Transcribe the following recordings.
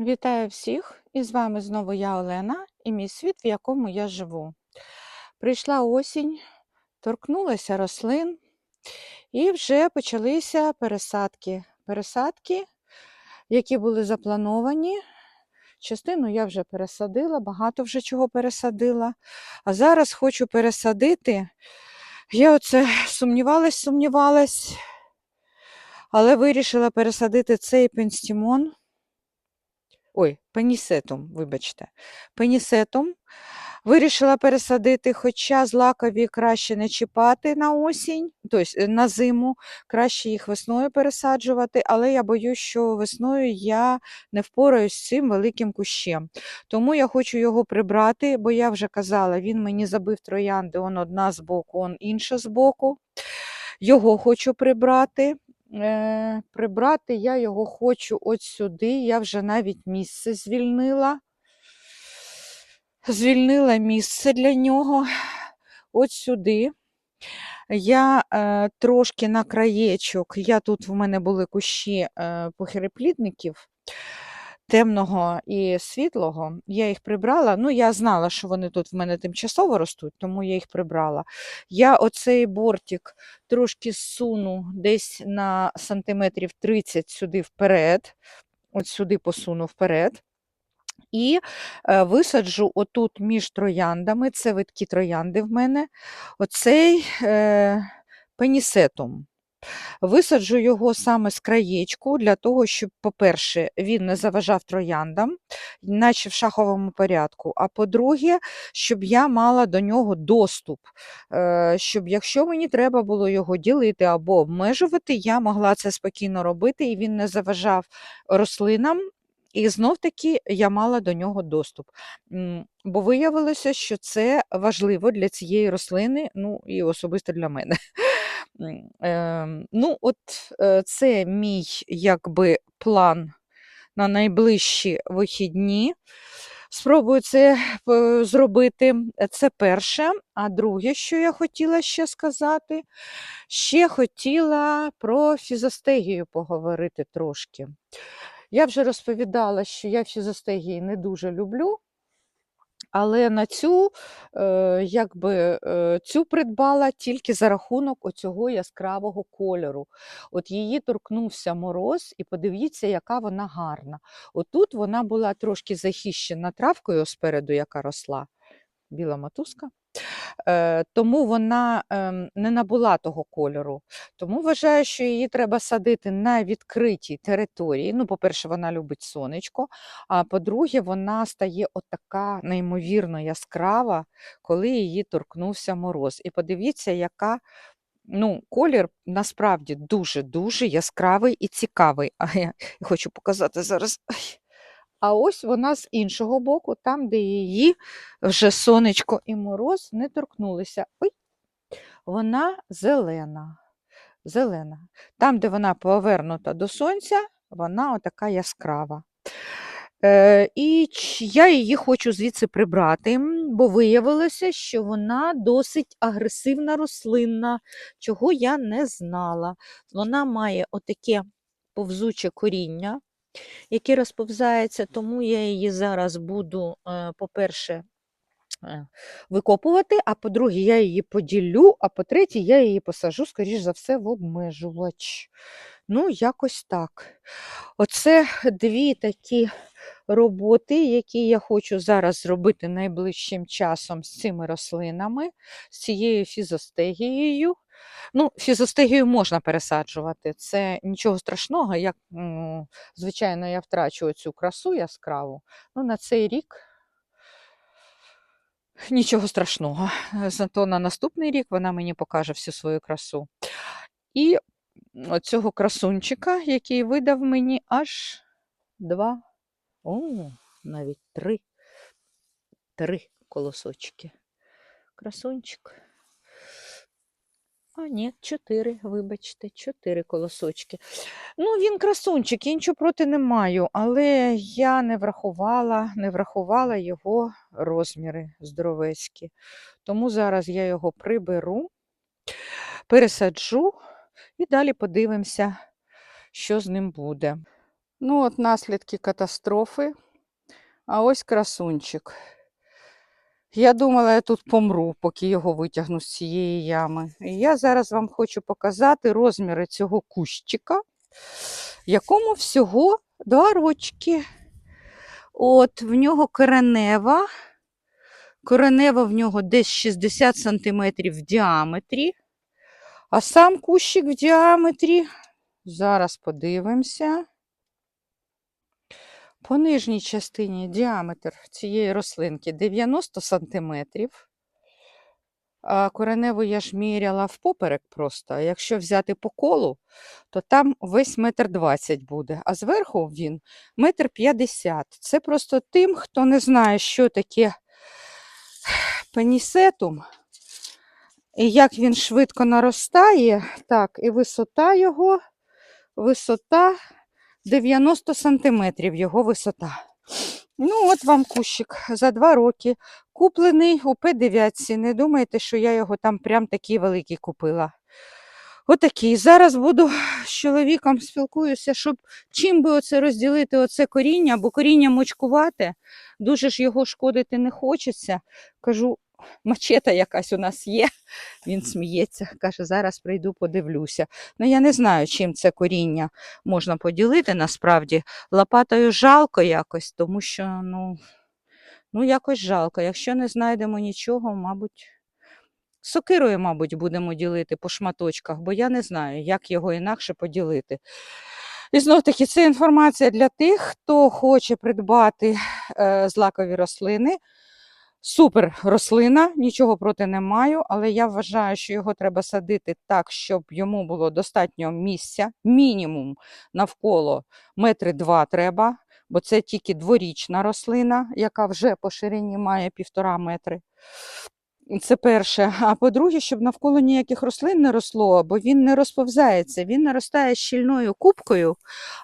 Вітаю всіх! І з вами знову я Олена і мій світ, в якому я живу. Прийшла осінь, торкнулася рослин і вже почалися пересадки. Пересадки, які були заплановані. Частину я вже пересадила, багато вже чого пересадила. А зараз хочу пересадити. Я оце сумнівалась, сумнівалась, але вирішила пересадити цей пенстімон. Ой, пенісетум, вибачте, пенісетум. Вирішила пересадити, хоча злакові краще не чіпати на осінь, тобто на зиму, краще їх весною пересаджувати, але я боюсь, що весною я не впораюсь з цим великим кущем. Тому я хочу його прибрати, бо я вже казала, він мені забив троянди, он одна з боку, он інша з боку. Його хочу прибрати. Е, прибрати я його хочу от сюди. Я вже навіть місце звільнила. Звільнила місце для нього от сюди. Я е, трошки на краєчок, я тут в мене були кущі е, похиреплідників темного і світлого, я їх прибрала. Ну, я знала, що вони тут в мене тимчасово ростуть, тому я їх прибрала. Я оцей бортик трошки суну десь на сантиметрів 30 сюди вперед, от сюди посуну вперед. І е, висаджу отут між трояндами, це видкі троянди в мене, оцей е, пенісетум. Висаджу його саме з краєчку, для того, щоб, по-перше, він не заважав трояндам, наче в шаховому порядку. А по-друге, щоб я мала до нього доступ, е, щоб якщо мені треба було його ділити або обмежувати, я могла це спокійно робити, і він не заважав рослинам. І знов таки я мала до нього доступ. Бо виявилося, що це важливо для цієї рослини, ну і особисто для мене. Ну, от е, це мій якби план на найближчі вихідні. Спробую це зробити. Це перше. А друге, що я хотіла ще сказати, ще хотіла про фізостегію поговорити трошки. Я вже розповідала, що я фізостегії не дуже люблю. Але на цю е, якби, е, цю придбала тільки за рахунок оцього яскравого кольору. От її торкнувся мороз, і подивіться, яка вона гарна. Отут вона була трошки захищена травкою спереду, яка росла, біла матузка. Е, тому вона ем, не набула того кольору. Тому вважаю, що її треба садити на відкритій території. Ну, по-перше, вона любить сонечко, а по-друге, вона стає отака неймовірно яскрава, коли її торкнувся мороз. І подивіться, яка. Ну, Колір насправді дуже-дуже яскравий і цікавий. А я хочу показати зараз. А ось вона з іншого боку, там, де її вже сонечко і мороз не торкнулися. Ой, Вона зелена. зелена. Там, де вона повернута до сонця, вона отака яскрава. Е, І я її хочу звідси прибрати, бо виявилося, що вона досить агресивна рослинна, чого я не знала. Вона має отаке повзуче коріння який розповзається, тому я її зараз буду, е, по-перше, е, викопувати, а по-друге, я її поділю, а по-третє, я її посажу, скоріш за все, в обмежувач. Ну, якось так. Оце дві такі роботи, які я хочу зараз зробити найближчим часом з цими рослинами, з цією фізостегією. Ну, Фізостегію можна пересаджувати, це нічого страшного, як, звичайно, я втрачу цю красу яскраву. Ну, На цей рік нічого страшного. Зато на наступний рік вона мені покаже всю свою красу. І цього красунчика, який видав мені аж два, о, навіть три, три колосочки. Красунчик. А, ні, чотири, вибачте, чотири колосочки. Ну, він красунчик, я нічого проти не маю, але я не врахувала, не врахувала його розміри здоровецькі. Тому зараз я його приберу, пересаджу і далі подивимося, що з ним буде. Ну, от наслідки катастрофи. А ось красунчик. Я думала, я тут помру, поки його витягну з цієї ями. І я зараз вам хочу показати розміри цього кущика, якому всього два рочки. От в нього коренева. Коренева в нього десь 60 см в діаметрі. А сам кущик в діаметрі. Зараз подивимося. По нижній частині діаметр цієї рослинки 90 см. А кореневу я ж міряла впоперек просто. А якщо взяти по колу, то там весь метр двадцять буде, а зверху він метр п'ятдесят. Це просто тим, хто не знає, що таке пенісетум, і як він швидко наростає. Так, і висота його, висота 90 сантиметрів його висота. Ну, от вам кущик за два роки. Куплений у П9. Не думайте, що я його там прям такий великий купила. Отакий. Зараз буду з чоловіком спілкуюся, щоб чим би оце розділити оце коріння, бо коріння мочкувате, дуже ж його шкодити не хочеться. Кажу, мачета якась у нас є. Він сміється, каже, зараз прийду, подивлюся. Ну, я не знаю, чим це коріння можна поділити насправді. Лопатою жалко якось, тому що, ну, ну якось жалко. Якщо не знайдемо нічого, мабуть. Сокирою, мабуть, будемо ділити по шматочках, бо я не знаю, як його інакше поділити. І знов таки, це інформація для тих, хто хоче придбати е, злакові рослини. Супер рослина, нічого проти не маю, але я вважаю, що його треба садити так, щоб йому було достатньо місця, мінімум навколо метри два треба, бо це тільки дворічна рослина, яка вже по ширині має півтора метри. Це перше. А по-друге, щоб навколо ніяких рослин не росло, бо він не розповзається, він наростає щільною кубкою,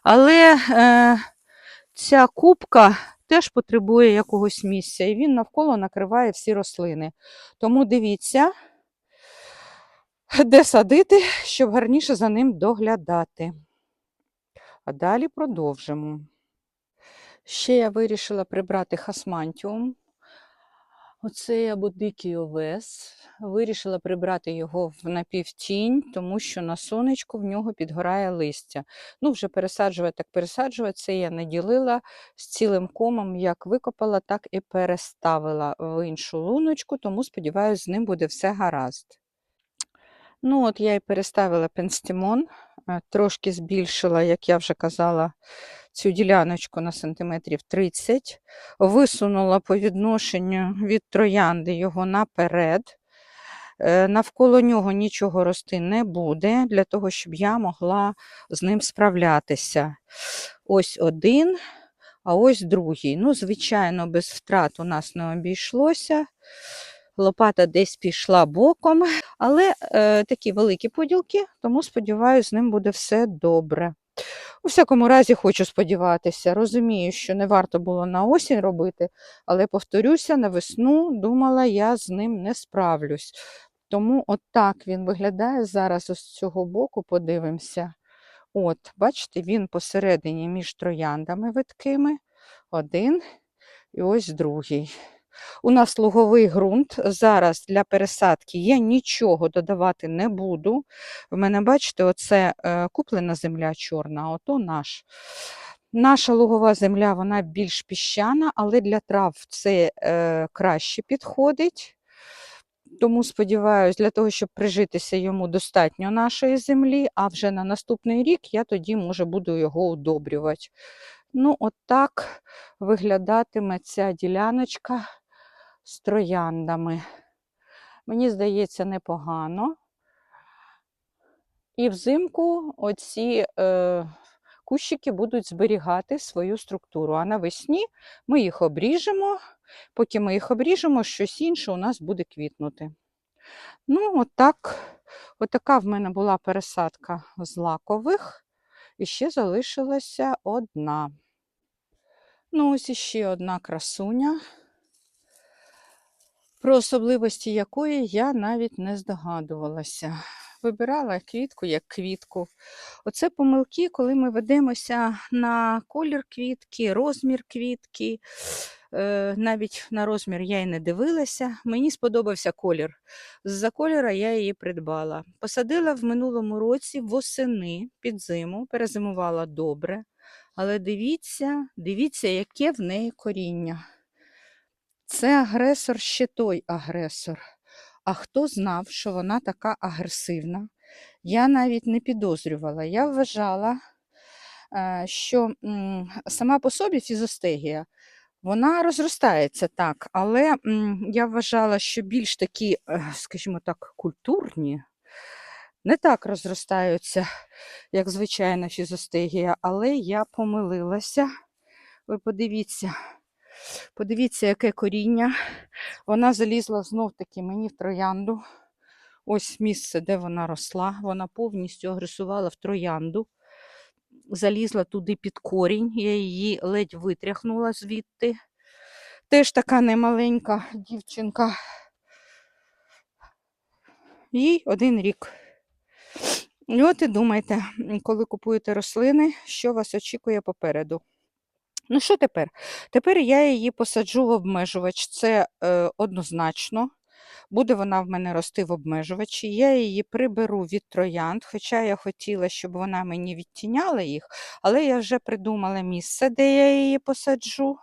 але е, ця кубка теж потребує якогось місця, і він навколо накриває всі рослини. Тому дивіться, де садити, щоб гарніше за ним доглядати. А далі продовжимо. Ще я вирішила прибрати хасмантіум. Оцей або дикий овес. Вирішила прибрати його в напівтінь, тому що на сонечку в нього підгорає листя. Ну, вже пересаджувати, так пересаджувати, це я наділила з цілим комом, як викопала, так і переставила в іншу луночку, тому сподіваюся, з ним буде все гаразд. Ну, от я і переставила пенстимон, е, трошки збільшила, як я вже казала, цю діляночку на сантиметрів 30, висунула по відношенню від троянди його наперед. Е, Навколо нього нічого рости не буде, для того, щоб я могла з ним справлятися. Ось один, а ось другий. Ну, звичайно, без втрат у нас не обійшлося. Лопата десь пішла боком, але е, такі великі поділки, тому сподіваюся, з ним буде все добре. У всякому разі, хочу сподіватися. Розумію, що не варто було на осінь робити, але повторюся, на весну думала, я з ним не справлюсь. Тому от він виглядає зараз з цього боку, подивимося. От, бачите, він посередині між трояндами видкими. Один і ось другий. У нас луговий ґрунт. Зараз для пересадки я нічого додавати не буду. В мене, бачите, оце е, куплена земля чорна, а ото наш. Наша лугова земля вона більш піщана, але для трав це е, краще підходить. Тому сподіваюся, для того, щоб прижитися йому достатньо нашої землі, а вже на наступний рік я тоді, може, буду його удобрювати. Ну, от так виглядатиме ця діляночка з трояндами. Мені здається, непогано. І взимку оці е, кущики будуть зберігати свою структуру. А навесні ми їх обріжемо. Поки ми їх обріжемо, щось інше у нас буде квітнути. Ну, отак, отака в мене була пересадка злакових. І ще залишилася одна. Ну, ось іще одна красуня, про особливості якої я навіть не здогадувалася. вибирала квітку як квітку. Оце помилки, коли ми ведемося на колір квітки, розмір квітки. Е, навіть на розмір я й не дивилася. Мені сподобався колір. З-за кольора я її придбала. Посадила в минулому році восени під зиму, перезимувала добре. Але дивіться, дивіться, яке в неї коріння. Це агресор ще той агресор. А хто знав, що вона така агресивна? Я навіть не підозрювала. Я вважала, е, що сама по собі фізостегія, вона розростається так, але я вважала, що більш такі, е, скажімо так, культурні, не так розростаються, як звичайна фізостегія, але я помилилася. Ви подивіться, подивіться, яке коріння. Вона залізла знов-таки мені в троянду. Ось місце, де вона росла. Вона повністю агресувала в троянду. Залізла туди під корінь, я її ледь витряхнула звідти. Теж така немаленька дівчинка. Їй один рік. І от і думайте, коли купуєте рослини, що вас очікує попереду. Ну, що тепер? Тепер я її посаджу в обмежувач. Це е, однозначно. Буде вона в мене рости в обмежувачі. Я її приберу від троянд, хоча я хотіла, щоб вона мені відтіняла їх, але я вже придумала місце, де я її посаджу.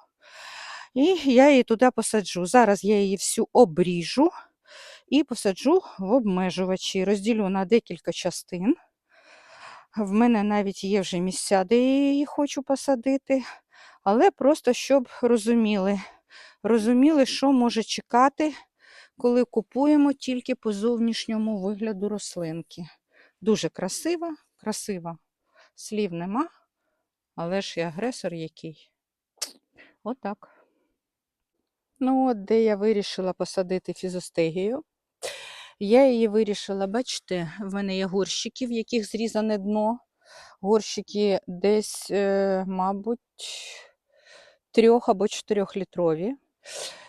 І я її туди посаджу. Зараз я її всю обріжу і посаджу в обмежувачі. Розділю на декілька частин. В мене навіть є вже місця, де я її хочу посадити. Але просто щоб розуміли, розуміли, що може чекати, коли купуємо тільки по зовнішньому вигляду рослинки. Дуже красива, красива. Слів нема, але ж і агресор який. Отак. Ну, от де я вирішила посадити фізостегію. Я її вирішила, бачите, в мене є горщики, в яких зрізане дно. Горщики десь, е, мабуть, трьох або чотирьохлітрові.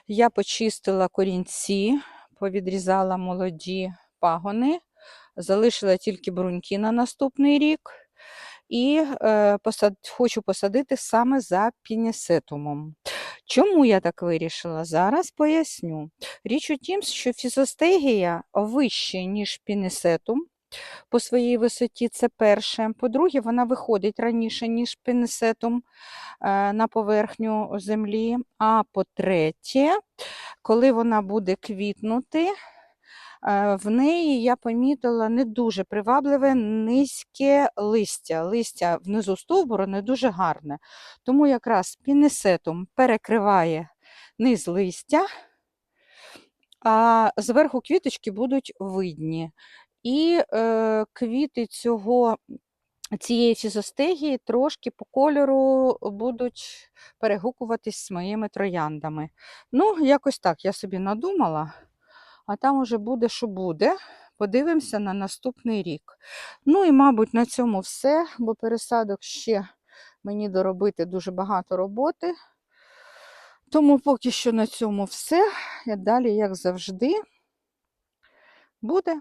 Я почистила корінці, повідрізала молоді пагони, залишила тільки бруньки на наступний рік. І е, посад... хочу посадити саме за пінісетумом. Чому я так вирішила? Зараз поясню. Річ у тім, що фізостегія вище, ніж пінісетум. По своїй висоті це перше. По-друге, вона виходить раніше, ніж пінісетум е, на поверхню землі. А по-третє, коли вона буде квітнути, е, в неї я помітила не дуже привабливе низьке листя. Листя внизу стовбуру не дуже гарне. Тому якраз пінесетум перекриває низ листя, а зверху квіточки будуть видні. І е, квіти цього, цієї фізостегії трошки по кольору будуть перегукуватись з моїми трояндами. Ну, якось так я собі надумала, а там уже буде, що буде. Подивимося на наступний рік. Ну і, мабуть, на цьому все, бо пересадок ще мені доробити дуже багато роботи. Тому поки що на цьому все. І далі, як завжди, буде.